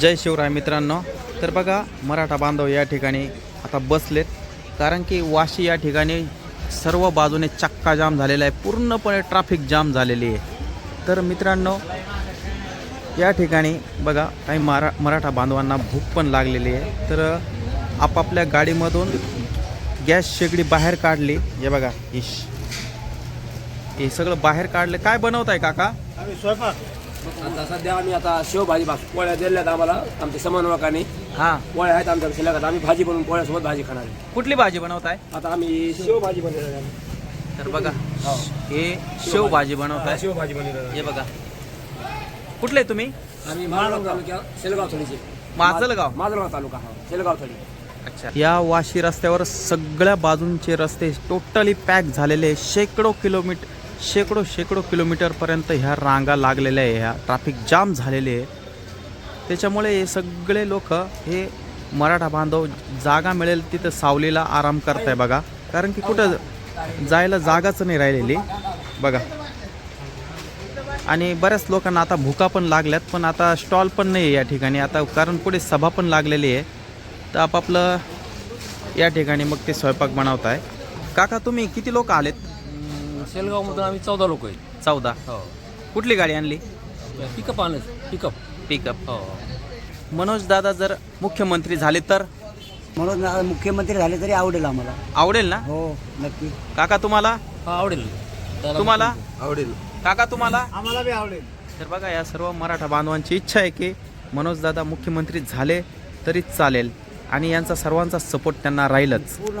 जय शिवराय मित्रांनो. तर बघा मराठा बांधव या ठिकाणी आता बसलेत. कारण की वाशी या ठिकाणी सर्व बाजूने चक्का जाम झालेला आहे. पूर्णपणे ट्रॅफिक जाम झालेली आहे. तर मित्रांनो या ठिकाणी बघा काही मरा मराठा बांधवांना भूक पण लागलेली आहे. तर आपापल्या गाडीमधून गॅस शेगडी बाहेर काढली. हे बघा इश. हे सगळं बाहेर काढले. काय बनवत आहे काका आता सध्या आम्ही आता शेवभाजी भाज पोळ्या दिल्यात आम्हाला आमच्या समन्वयकाने. हां. पोळ्या आहेत आमच्या शिल्लक आम्ही भाजी बनवून पोळ्यासोबत भाजी खाणार आहे. कुठली भाजी बनवत आहे आता आम्ही शेवभाजी बनवणार आहे. तर बघा हे. शेव भाजी बनवत आहे शेवभाजी बनवणार आहे. हे बघा. कुठले तुम्ही? आम्ही माळगाव तालुक्या शेलगाव थडीचे माजलगाव. माजलगाव तालुका हा. शेलगाव थडी. अच्छा. या वाशी रस्त्यावर सगळ्या बाजूंचे रस्ते टोटली पॅक झालेले. शेकडो किलोमीटर शेकडो शेकडो किलोमीटरपर्यंत ह्या रांगा लागलेल्या आहे ह्या ट्रॅफिक जाम झालेले आहे. त्याच्यामुळे हे सगळे लोक हे मराठा बांधव जागा मिळेल तिथं सावलीला आराम करताय बघा. कारण की कुठं जायला जागाच नाही राहिलेली. बघा. आणि बऱ्याच लोकांना आता भुका पण लागल्यात पण आता स्टॉल पण नाही आहे या ठिकाणी. आता कारण पुढे सभा पण लागलेली आहे. तर आपापलं या ठिकाणी मग ते स्वयंपाक बनवत आहे काका तुम्ही किती लोक आलेत? शेलगाव मधून आम्ही चौदा लोक आहे चौदा? हो. कुठली गाडी आणली? पिकअप आणलं पिकअप पिकअप हो. मनोज दादा जर मुख्यमंत्री झाले तर? म्हणून ना मुख्यमंत्री झाले तरी आवडेल आम्हाला. आवडेल ना? हो नक्की. काका तुम्हाला? हा आवडेल. तुम्हाला? आवडेल. काका तुम्हाला? आम्हाला बी आवडेल. तर बघा या सर्व मराठा बांधवांची इच्छा आहे की मनोज दादा मुख्यमंत्री झाले तरीच चालेल आणि यांचा सर्वांचा सपोर्ट त्यांना राहीलच. पूर्ण